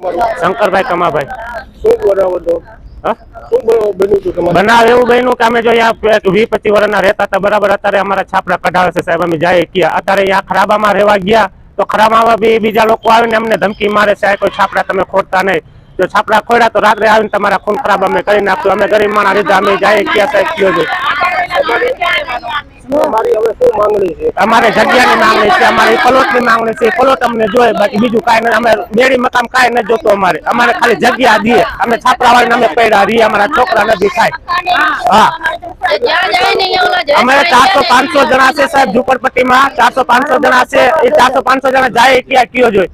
શંકરભાઈ કમાભાઈ. શું બનાવ બનાવ એવું બન્યું કે અમે જો પચીસ વર્ષના રહેતા હતા બરાબર અત્યારે અમારા છાપરા કઢાવે છે સાહેબ અમે જાય ગયા અત્યારે અહીંયા ખરાબામાં રહેવા ગયા તો ખરાબામાં બી બીજા લોકો આવીને અમને ધમકી મારે છે કોઈ છાપરા તમે ખોડતા નહીં. જો છાપરા ખોડ્યા તો રાત્રે આવીને તમારા ખૂન ખરાબ અમે કરી નાખ્યું. અમે ગરીબ માણા રીધા અમે જાય ગયા સાહેબ કયો અમારે જગ્યાની માંગણી છે અમારે પ્લોટની માંગણી છે પ્લોટ અમને જોઈએ બાકી બીજું કાંઈ નહીં. અમે બેડી મકામ કાંઈ નથી જોતો અમારે. અમારે ખાલી જગ્યા દઈએ. અમે છાપરા વાળીને અમે પડ્યા રહીએ અમારા છોકરા નથી ખાય. હા. અમે ચારસો પાંચસો જણા છે સાહેબ ઝુંપડપટ્ટીમાં. ચારસો પાંચસો જણા છે. એ ચારસો પાંચસો જણા જાય ક્યાં કયો જોઈએ.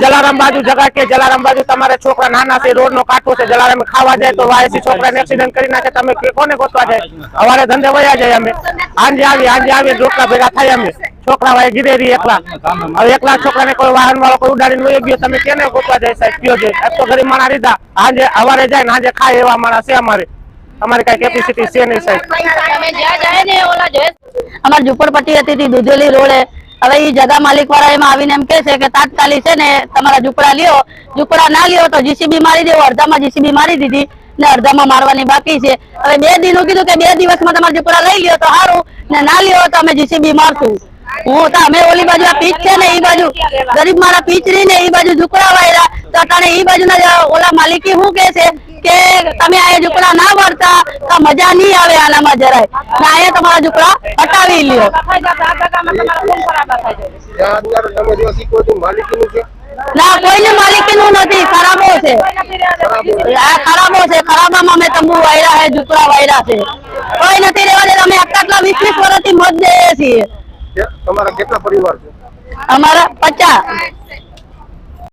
જલારામ બાજુ જગા કે જલારામ બાજુ તમારે છોકરા નાના છે રોડ નો કાંઠો છે જલારામ ખાવા જાય તો વાયસી છોકરાને એક્સિડન્ટ કરી નાખે તમે કે કોને ગોતવા જાય? અમારે ધંધે વયા જાય અમે. આંજે આવી આંજે આવી રોટલા ભેગા થાય અમે છોકરા વાય ગીરે રહી એકલા. હવે એકલા છોકરાને કોઈ વાહન વાળો કોઈ ઉડાડીને લઈ ગયો, તમે કેને ગોતવા જાય સાહેબ? કયો છે તો ગરીબ માણા લીધા આજે અવારે જાય ને આજે ખાય એવા માણસ છે અમારે. અમારી કઈ કેપેસિટી છે નહીં સાહેબ. અમારે ઝુંપડપટ્ટી હતી દુધેલી રોડે. હવે એ જગા માલિક વાળા એમાં આવીને એમ કે છે કે તાત્કાલિક છે ને તમારા ઝૂંપડા લ્યો. ઝુંપડા ના લ્યો તો જીસીબી મારી દેવો. અડધામાં જીસીબી મારી દીધી. ને અડધામાં મારવાની બાકી છે. હવે બે દિન કીધું કે બે દિવસમાં તમારે દીપડા લઈ લ્યો તો સારું ને ના લ્યો તો અમે જીસીબી મારશું. હું તો અમે ઓલી બાજુ આ પીચ છે ને એ બાજુ ગરીબ મારા પીચ રહી ને ઈ બાજુ ઝૂંપડા વાયરા. તો અટાણે બાજુના ઓલા માલિકી શું કે છે? કે તમે આ ઝુકડા ના વળતા તો મજા નહીં આવે આનામાં જરાય. ને અહીંયા તમારા ઝુકડા હટાવી લ્યો. ના કોઈને માલિકીનું નથી ખરાબો છે. ખરાબામાં અમે તંબુ વાયરા છે ઝૂંપડા વાયરા છે. કોઈ નથી રહેવા દે અમે આટલા આટલા વીસ વીસ વર્ષથી મત દઈએ છીએ. તમારા કેટલા પરિવાર છે? અમારા પચાસ.